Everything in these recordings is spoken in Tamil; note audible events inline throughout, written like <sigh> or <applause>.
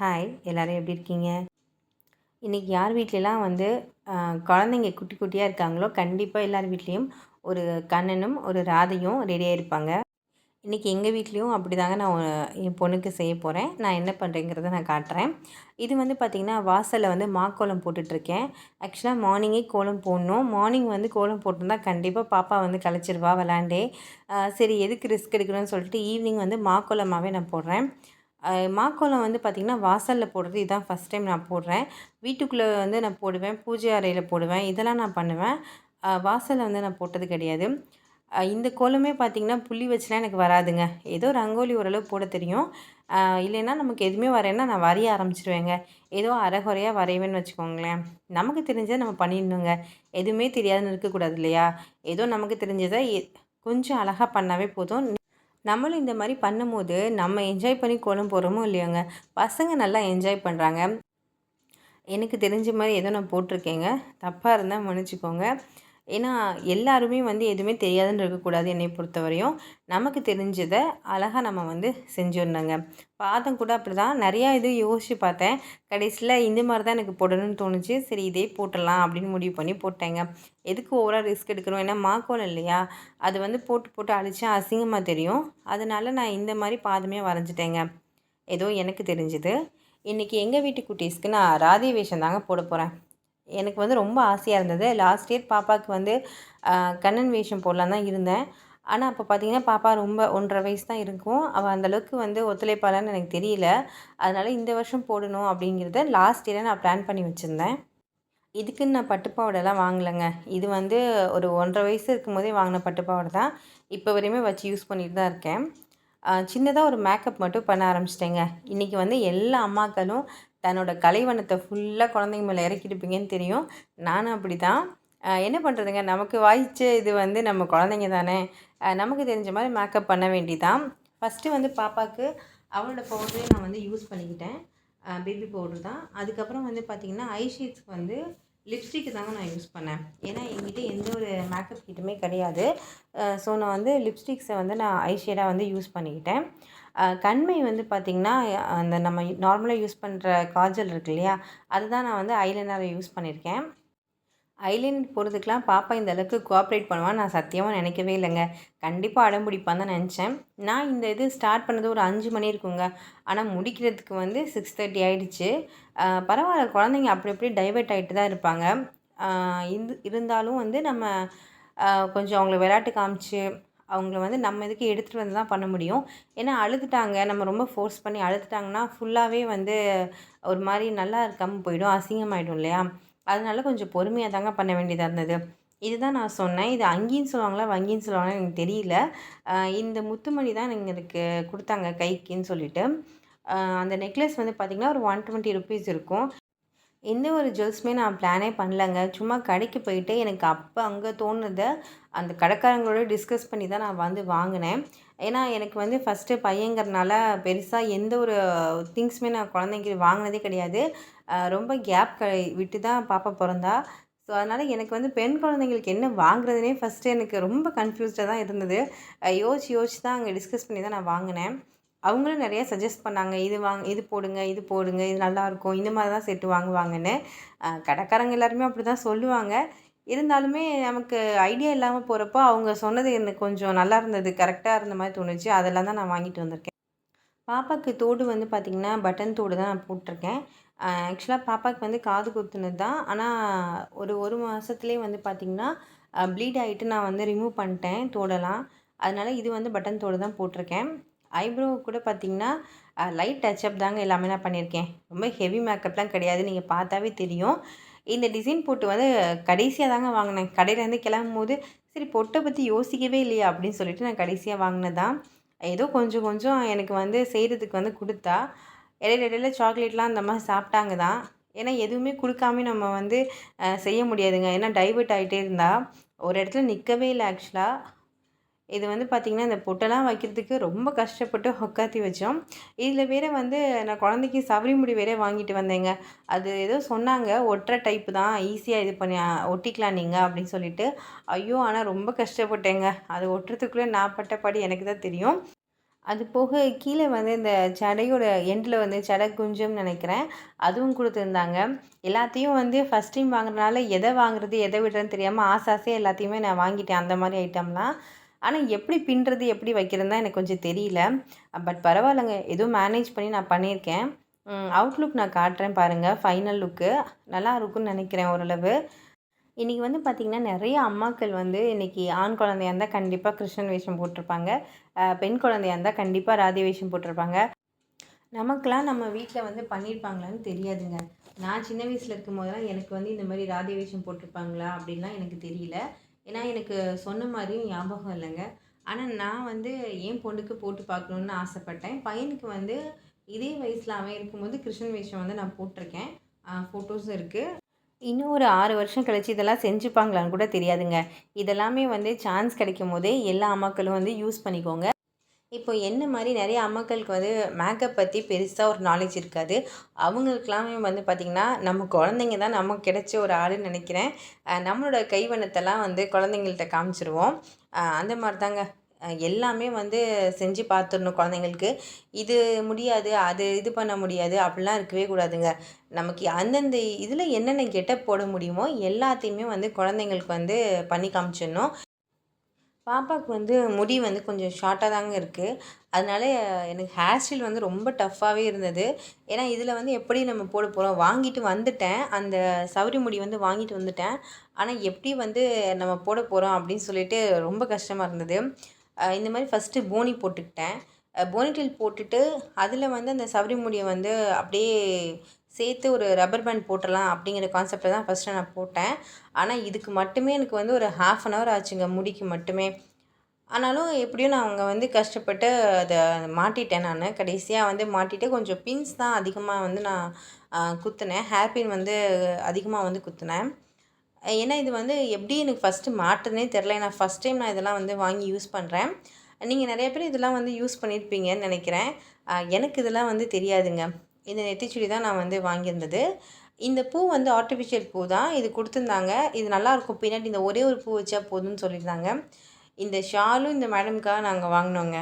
ஹாய் எல்லோரும் எப்படி இருக்கீங்க? இன்றைக்கி யார் வீட்லலாம் வந்து குழந்தைங்க குட்டி குட்டியாக இருக்காங்களோ கண்டிப்பாக எல்லார் வீட்லேயும் ஒரு கண்ணனும் ஒரு ராதையும் ரெடியாக இருப்பாங்க இன்றைக்கி எங்கள் வீட்லேயும் அப்படி தாங்க நான் என் பொண்ணுக்கு செய்ய போகிறேன் நான் என்ன பண்ணுறேங்கிறத நான் காட்டுறேன். இது வந்து பார்த்திங்கன்னா வாசலில் வந்து மாக்கோலம் போட்டுட்ருக்கேன். ஆக்சுவலாக மார்னிங்கே கோலம் போடணும். மார்னிங் வந்து கோலம் போட்டிருந்தா கண்டிப்பாக பாப்பா வந்து கழிச்சிருவா விளாண்டே. சரி எதுக்கு ரிஸ்க் எடுக்கணும்னு சொல்லிட்டு ஈவினிங் வந்து மாக்கோலமாகவே நான் போடுறேன். மாக்கோலம் வந்து பார்த்திங்கன்னா வாசலில் போடுறது இதுதான் ஃபஸ்ட் டைம் நான் போடுறேன். வீட்டுக்குள்ளே வந்து நான் போடுவேன் பூஜை அறையில் போடுவேன் இதெல்லாம் நான் பண்ணுவேன். வாசலில் வந்து நான் போட்டது கிடையாது. இந்த கோலமே பார்த்திங்கன்னா புள்ளி வச்சுலாம் எனக்கு வராதுங்க. ஏதோ ரங்கோலி ஓரளவு போட தெரியும். இல்லைன்னா நமக்கு எதுவுமே வரையன்னா நான் வரைய ஆரம்பிச்சிருவேங்க. ஏதோ அரைகுறையாக வரைவேன்னு வச்சுக்கோங்களேன். நமக்கு தெரிஞ்சதை நம்ம பண்ணிடணுங்க. எதுவுமே தெரியாதுன்னு இருக்கக்கூடாது இல்லையா? ஏதோ நமக்கு தெரிஞ்சதை கொஞ்சம் அழகாக பண்ணாவே போதும். நம்மளும் இந்த மாதிரி பண்ணும்போது நம்ம என்ஜாய் பண்ணி கோலம் போகிறோமோ இல்லையோங்க? பசங்க நல்லா என்ஜாய் பண்ணுறாங்க எனக்கு தெரிஞ்ச மாதிரி ஏதோ நான் போட்டிருக்கேங்க. தப்பாக இருந்தால் மன்னிச்சிக்கோங்க. ஏன்னா எல்லாருமே வந்து எதுவுமே தெரியாதுன்னு இருக்கக்கூடாது என்னை பொறுத்தவரையும். நமக்கு தெரிஞ்சதை அழகாக நம்ம வந்து செஞ்சிடணுங்க. பாதம் கூட அப்படி தான் நிறையா இது யோசித்து பார்த்தேன். கடைசியில் இந்த மாதிரி தான் எனக்கு போடணும்னு தோணுச்சு. சரி இதே போட்டுடலாம் அப்படின்னு முடிவு பண்ணி போட்டேங்க. எதுக்கு ஓவராக ரிஸ்க் எடுக்கணும்? ஏன்னா மாக்கோலம் இல்லையா? அது வந்து போட்டு போட்டு அழிச்சா அசிங்கமாக தெரியும். அதனால நான் இந்த மாதிரி பாதமே வரைஞ்சிட்டேங்க. ஏதோ எனக்கு தெரிஞ்சுது. இன்றைக்கி எங்கள் வீட்டு குட்டீஸ்க்கு நான் ராதே வேஷம் தாங்க போட போகிறேன் எனக்கு வந்து ரொம்ப ஆசையாக இருந்தது. லாஸ்ட் இயர் பாப்பாவுக்கு வந்து கண்ணன் வேஷம் போடலாம் தான் இருந்தேன். ஆனால் அப்போ பார்த்தீங்கன்னா பாப்பா ரொம்ப ஒன்றரை வயசு தான் இருக்கும். அவள் அந்தளவுக்கு வந்து ஒத்துழைப்பாளான்னு எனக்கு தெரியல. அதனால் இந்த வருஷம் போடணும் அப்படிங்கிறத லாஸ்ட் இயரை நான் பிளான் பண்ணி வச்சுருந்தேன். இதுக்குன்னு நான் பட்டுப்பாவடைலாம் வாங்கலைங்க. இது வந்து ஒரு ஒன்றரை வயசு இருக்கும்போதே வாங்கின பட்டுப்பாவடை தான். இப்போ வரையுமே வச்சு யூஸ் பண்ணிட்டு தான் இருக்கேன். சின்னதாக ஒரு மேக்கப் மட்டும் பண்ண ஆரம்பிச்சிட்டேங்க. இன்றைக்கி வந்து எல்லா அம்மாக்களும் தன்னோட கலைவண்ணத்தை ஃபுல்லாக குழந்தைங்க மேலே இறக்கிடுப்பீங்கன்னு தெரியும். நானும் அப்படி தான் என்ன பண்ணுறதுங்க நமக்கு வாய்ச்ச இது வந்து நம்ம குழந்தைங்க தானே. நமக்கு தெரிஞ்ச மாதிரி மேக்கப் பண்ண வேண்டிதான். ஃபஸ்ட்டு வந்து பாப்பாவுக்கு அவளோட பவுடரே நான் வந்து யூஸ் பண்ணிக்கிட்டேன். பேபி பவுடர் தான். அதுக்கப்புறம் வந்து பார்த்திங்கன்னா ஐ வந்து லிப்ஸ்டிக்கு தாங்க நான் யூஸ் பண்ணேன். ஏன்னா என்கிட்ட எந்த ஒரு மேக்கப் கிட்டுமே கிடையாது. ஸோ நான் வந்து லிப்ஸ்டிக்ஸை வந்து நான் ஐ ஷேடாக வந்து யூஸ் பண்ணிக்கிட்டேன். கண்மை வந்து பார்த்திங்கன்னா அந்த நம்ம நார்மலாக யூஸ் பண்ணுற காஜல் இருக்கு இல்லையா? அதுதான் நான் வந்து ஐலைனரை யூஸ் பண்ணியிருக்கேன் ஐலைன் போகிறதுக்கெலாம் பாப்பா இந்த அளவுக்கு கோஆப்ரேட் பண்ணுவான்னு நான் சத்தியமாக நினைக்கவே இல்லைங்க. கண்டிப்பாக அடம்பிடிப்பான்னு தான் நினச்சேன். நான் இந்த இது ஸ்டார்ட் பண்ணது ஒரு அஞ்சு மணி இருக்குங்க. ஆனால் முடிக்கிறதுக்கு வந்து சிக்ஸ் தேர்ட்டி ஆகிடுச்சு பரவாயில்ல. குழந்தைங்க அப்படி அப்படியே டைவெர்ட் ஆகிட்டு தான் இருப்பாங்க. இருந்து இருந்தாலும் வந்து நம்ம கொஞ்சம் அவங்கள விளையாட்டு காமிச்சு அவங்கள வந்து நம்ம இதுக்கு எடுத்துகிட்டு வந்து தான் பண்ண முடியும்? ஏன்னா அழுதுட்டாங்க. நம்ம ரொம்ப ஃபோர்ஸ் பண்ணி அழுதுட்டாங்கன்னா ஃபுல்லாகவே வந்து ஒரு மாதிரி நல்லா இருக்காமல் போயிடும். அசிங்கமாயிடும் இல்லையா? அதனால கொஞ்சம் பொறுமையாக தாங்க பண்ண வேண்டியதாக இருந்தது. இதுதான் நான் சொன்னேன். இது அங்கேயும் சொல்லுவாங்களா? வங்கின்னு சொல்லுவாங்களா? எனக்கு தெரியல. இந்த முத்துமணி தான் எங்களுக்கு கொடுத்தாங்க கைக்குன்னு சொல்லிட்டு. அந்த நெக்லஸ் வந்து பார்த்திங்கன்னா ஒரு ஒன் டுவெண்ட்டி ருபீஸ் இருக்கும். எந்த ஒரு ஜுவல்ஸுமே நான் பிளானே பண்ணலங்க. சும்மா கடைக்கு போயிட்டு எனக்கு அப்போ அங்கே தோணுதை அந்த கடைக்காரங்களோட டிஸ்கஸ் பண்ணி தான் நான் வந்து வாங்கினேன். ஏன்னா எனக்கு வந்து ஃபஸ்ட்டு பையங்கிறனால பெருசாக எந்த ஒரு திங்ஸுமே நான் குழந்தைங்க வாங்கினதே கிடையாது. ரொம்ப கேப் க விட்டு தான் பாப்பா பிறந்தா. ஸோ அதனால் எனக்கு வந்து பெண் குழந்தைங்களுக்கு என்ன வாங்குறதுனே ஃபஸ்ட்டு எனக்கு ரொம்ப கன்ஃபியூஸ்டாக தான் இருந்தது. யோசிச்சு யோசிச்சு தான் அங்கே டிஸ்கஸ் பண்ணி தான் நான் வாங்கினேன். அவங்களும் நிறைய சஜஸ்ட் பண்ணாங்க இது வாங்க இது போடுங்க இது போடுங்க இது நல்லாயிருக்கும் இந்த மாதிரி தான் செட்டு வாங்குவாங்கன்னு. கடைக்காரங்க எல்லாருமே அப்படி தான் சொல்லுவாங்க. இருந்தாலுமே நமக்கு ஐடியா இல்லாமல் போகிறப்போ அவங்க சொன்னது எனக்கு கொஞ்சம் நல்லா இருந்தது கரெக்டாக இருந்த மாதிரி தோணுச்சு. அதெல்லாம் தான் நான் வாங்கிட்டு வந்திருக்கேன். பாப்பாவுக்கு தோடு வந்து பார்த்திங்கன்னா பட்டன் தோடு தான் நான் போட்டிருக்கேன். ஆக்சுவலாக பாப்பாவுக்கு வந்து காது குத்துனது தான். ஆனால் ஒரு ஒரு மாதத்துலேயே வந்து பார்த்திங்கன்னா ப்ளீட் ஆகிட்டு நான் வந்து ரிமூவ் பண்ணிட்டேன் தோடெல்லாம். அதனால் இது வந்து பட்டன் தோடு தான் போட்டிருக்கேன். ஐப்ரோ கூட பார்த்திங்கன்னா லைட் டச்சப் தாங்க எல்லாமே நான் பண்ணியிருக்கேன் ரொம்ப ஹெவி மேக்கப்லாம் கிடையாது. நீங்கள் பார்த்தாவே தெரியும். இந்த டிசைன் போட்டு வந்து கடைசியாக தாங்க வாங்கினேன். கடையிலேருந்து கிளம்பும் போது சரி பொட்டை பற்றி யோசிக்கவே இல்லையா அப்படின்னு சொல்லிட்டு நான் கடைசியாக வாங்கினது தான் ஏதோ கொஞ்சம் கொஞ்சம் எனக்கு வந்து செய்கிறதுக்கு வந்து கொடுத்தா இடையில இடையில சாக்லேட்லாம் அந்த மாதிரி சாப்பிட்டாங்க தான் ஏன்னா எதுவுமே கொடுக்காம நம்ம வந்து செய்ய முடியாதுங்க. ஏன்னா டைவர்ட் ஆகிட்டே இருந்தால் ஒரு இடத்துல நிற்கவே இல்லை ஆக்சுவலாக இது வந்து பார்த்திங்கன்னா இந்த பொட்டெல்லாம் வைக்கிறதுக்கு ரொம்ப கஷ்டப்பட்டு உட்காத்தி வச்சோம். இதில் வேறு வந்து நான் குழந்தைக்கு சவரி முடி வேறே வாங்கிட்டு வந்தேங்க. அது ஏதோ சொன்னாங்க ஒட்டுற டைப்பு தான் ஈஸியாக இது பண்ணி ஒட்டிக்கலாம் நீங்கள் அப்படின்னு சொல்லிட்டு. ஐயோ ஆனால் ரொம்ப கஷ்டப்பட்டேங்க. அது ஒட்டுறதுக்குள்ளே நான் பட்ட எனக்கு தான் தெரியும். அது போக கீழே வந்து இந்த சடையோட எண்டில் வந்து சடை குஞ்சம்னு நினைக்கிறேன். அதுவும் கொடுத்துருந்தாங்க. எல்லாத்தையும் வந்து ஃபஸ்ட் டைம் வாங்குறதுனால எதை வாங்குறது எதை விடுறதுன்னு தெரியாமல் ஆசை ஆசையாக எல்லாத்தையுமே நான் வாங்கிட்டேன். அந்த மாதிரி ஐட்டம்லாம் ஆனால் எப்படி பின்னுறது எப்படி வைக்கிறது தான் எனக்கு கொஞ்சம் தெரியல. பட் பரவாயில்லைங்க. எதுவும் மேனேஜ் பண்ணி நான் பண்ணியிருக்கேன். அவுட்லுக் நான் காட்டுறேன் பாருங்கள் ஃபைனல் லுக்கு நல்லா இருக்கும்னு நினைக்கிறேன் ஓரளவு. இன்றைக்கி வந்து பார்த்திங்கன்னா நிறைய அம்மாக்கள் வந்து இன்றைக்கி ஆண் குழந்தையா இருந்தால் கண்டிப்பாக கிருஷ்ணன் வேஷம் போட்டிருப்பாங்க. பெண் குழந்தையா இருந்தால் கண்டிப்பாக ராதி வேஷம் போட்டிருப்பாங்க. நமக்கெலாம் நம்ம வீட்டில் வந்து பண்ணியிருப்பாங்களான்னு தெரியாதுங்க. நான் சின்ன வயசில் இருக்கும் போதெல்லாம் எனக்கு வந்து இந்த மாதிரி ராதி வேஷம் போட்டிருப்பாங்களா அப்படின்லாம் எனக்கு தெரியல. ஏன்னா எனக்கு சொன்ன மாதிரியும் ஞாபகம் இல்லைங்க. ஆனால் நான் வந்து என் பொண்ணுக்கு போட்டு பார்க்கணுன்னு ஆசைப்பட்டேன். பையனுக்கு வந்து இதே வயசில் அவன் இருக்கும்போது கிருஷ்ணன் வேஷம் வந்து நான் போட்டிருக்கேன். ஃபோட்டோஸும் இருக்குது இன்னும் ஒரு ஆறு வருஷம் கழிச்சு இதெல்லாம் செஞ்சுப்பாங்களான்னு கூட தெரியாதுங்க. இதெல்லாமே வந்து சான்ஸ் கிடைக்கும் போதே எல்லா அம்மாக்களும் வந்து யூஸ் பண்ணிக்கோங்க. இப்போ என்ன மாதிரி நிறைய அம்மாக்களுக்கு வந்து மேக்கப் பற்றி பெருசாக ஒரு நாலேஜ் இருக்காது. அவங்களுக்கெல்லாமே வந்து பார்த்திங்கன்னா நம்ம குழந்தைங்க தான் நமக்கு கிடைச்ச ஒரு ஆளுன்னு நினைக்கிறேன். நம்மளோட கைவண்ணத்தெல்லாம் வந்து குழந்தைங்கள்ட்ட காமிச்சிருவோம். அந்த மாதிரி தாங்க எல்லாமே வந்து செஞ்சு பார்த்துடணும் குழந்தைங்களுக்கு. இது முடியாது அது இது பண்ண முடியாது அப்படிலாம் இருக்கவே கூடாதுங்க. நமக்கு அந்தந்த இதில் என்னென்ன கெட்டப் போட முடியுமோ எல்லாத்தையுமே வந்து குழந்தைங்களுக்கு வந்து பண்ணி காமிச்சிடணும். பாப்பாவுக்கு வந்து முடி வந்து கொஞ்சம் ஷார்ட்டாக தாங்க இருக்குது அதனால எனக்கு ஹேர் ஸ்டைல் வந்து ரொம்ப டஃப்பாகவே இருந்தது. ஏன்னா இதில் வந்து எப்படி நம்ம போட போகிறோம் வாங்கிட்டு வந்துட்டேன். அந்த சவுரி முடி வந்து வாங்கிட்டு வந்துட்டேன். ஆனால் எப்படி வந்து நம்ம போட போகிறோம் அப்படின்னு சொல்லிட்டு ரொம்ப கஷ்டமாக இருந்தது. இந்த மாதிரி ஃபஸ்ட்டு போனி போட்டுக்கிட்டேன். போனிட்டில் போட்டுட்டு அதில் வந்து அந்த சவுரி முடியை வந்து அப்படியே சேர்த்து ஒரு ரப்பர் பேண்ட் போட்டுடலாம் அப்படிங்கிற கான்செப்டில் தான் ஃபஸ்ட்டு நான் போட்டேன். ஆனால் இதுக்கு மட்டுமே எனக்கு வந்து ஒரு ஹாஃப் அன் ஹவர் ஆச்சுங்க முடிக்கு மட்டுமே. ஆனாலும் எப்படியும் நான் அவங்க வந்து கஷ்டப்பட்டு அதை மாட்டிட்டேன் நான். கடைசியாக வந்து மாட்டிட்டு கொஞ்சம் பின்ஸ் தான் அதிகமாக வந்து நான் குத்துனேன். ஹேர் பின் வந்து அதிகமாக வந்து குத்துனேன். ஏன்னா இது வந்து எப்படி எனக்கு ஃபஸ்ட்டு மாட்டுனே தெரில நான் ஃபஸ்ட் டைம் நான் இதெல்லாம் வந்து வாங்கி யூஸ் பண்ணுறேன் நீங்கள் நிறைய பேர் இதெல்லாம் வந்து யூஸ் பண்ணியிருப்பீங்கன்னு நினைக்கிறேன். எனக்கு இதெல்லாம் வந்து தெரியாதுங்க. இந்த நெத்திச்சுடி தான் நான் வந்து வாங்கியிருந்தது. இந்த பூ வந்து ஆர்டிஃபிஷியல் பூ தான். இது கொடுத்துருந்தாங்க. இது நல்லாயிருக்கும் பின்னாடி இந்த ஒரே ஒரு பூ வச்சா போதும்னு சொல்லியிருந்தாங்க. இந்த ஷாலும் இந்த மேடம்க்காக நாங்கள் வாங்கினோங்க.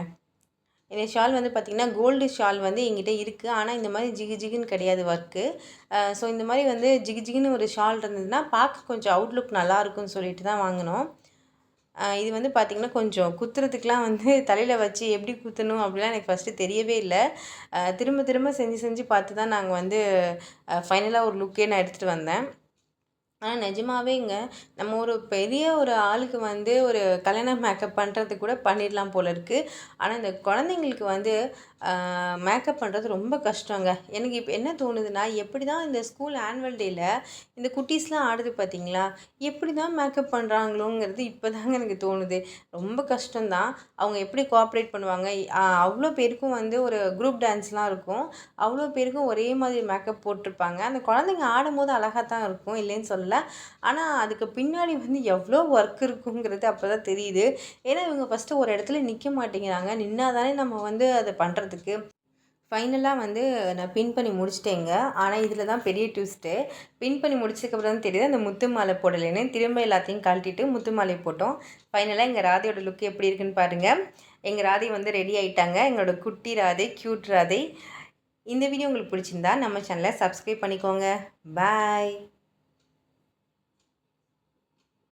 இந்த ஷால் வந்து பார்த்திங்கன்னா கோல்டு ஷால் வந்து எங்கிட்ட இருக்குது ஆனால் இந்த மாதிரி ஜிகு ஜிகுன்னு கிடையாது ஒர்க்கு ஸோ இந்த மாதிரி வந்து ஜிகு ஜிகுன்னு ஒரு ஷால் இருந்ததுன்னா பார்க்க கொஞ்சம் அவுட்லுக் நல்லா இருக்கும்னு சொல்லிட்டு தான் வாங்கினோம். இது வந்து பார்த்திங்கன்னா கொஞ்சம் குத்துறதுக்கெலாம் வந்து <laughs> தலையில் வச்சு எப்படி குத்தணும் அப்படிலாம் எனக்கு ஃபஸ்ட்டு தெரியவே இல்லை. திரும்ப திரும்ப செஞ்சு செஞ்சு பார்த்து தான் நாங்கள் வந்து ஃபைனலாக ஒரு லுக்கே நான் எடுத்துகிட்டு வந்தேன். ஆனால் நிஜமாவேங்க நம்ம ஒரு பெரிய ஒரு ஆளுக்கு வந்து ஒரு கல்யாண மேக்கப் பண்ணுறது கூட பண்ணிடலாம் போல இருக்குது ஆனால் இந்த குழந்தைங்களுக்கு வந்து மேக்கப் பண்ணுறது ரொம்ப கஷ்டங்க. எனக்கு இப்போ என்ன தோணுதுன்னா எப்படி தான் இந்த ஸ்கூல் ஆனுவல் டேயில் இந்த குட்டீஸ்லாம் ஆடுது பார்த்தீங்களா எப்படி தான் மேக்கப் பண்ணுறாங்களோங்கிறது இப்போ தாங்க எனக்கு தோணுது. ரொம்ப கஷ்டம்தான். அவங்க எப்படி கோஆப்ரேட் பண்ணுவாங்க? அவ்வளோ பேருக்கும் வந்து ஒரு குரூப் டான்ஸ்லாம் இருக்கும். அவ்வளோ பேருக்கும் ஒரே மாதிரி மேக்கப் போட்டிருப்பாங்க. அந்த குழந்தைங்க ஆடும்போது அழகாக தான் இருக்கும் இல்லைன்னு சொல்லலை. ஆனால் அதுக்கு பின்னாடி வந்து எவ்வளோ ஒர்க் இருக்குங்கிறது அப்போ தான் தெரியுது. ஏன்னா இவங்க ஃபஸ்ட்டு ஒரு இடத்துல நிற்க மாட்டேங்கிறாங்க. நின்னா தானே நம்ம வந்து அதை பண்ணுறது பண்ணுறதுக்கு ஃபைனலாக வந்து நான் பின் பண்ணி முடிச்சிட்டேங்க. ஆனால் இதில் தான் பெரிய ட்விஸ்ட்டு பின் பண்ணி முடிச்சதுக்கப்புறம் தான் தெரியுது அந்த முத்து மாலை போடலைன்னு. திரும்ப எல்லாத்தையும் கழட்டிட்டு முத்து மாலை போட்டோம். ஃபைனலாக எங்கள் ராதையோட லுக் எப்படி இருக்குன்னு பாருங்கள் எங்கள் ராதை வந்து ரெடி ஆகிட்டாங்க எங்களோட குட்டி ராதை க்யூட் ராதை. இந்த வீடியோ உங்களுக்கு பிடிச்சிருந்தா நம்ம சேனலை சப்ஸ்கிரைப் பண்ணிக்கோங்க. பாய்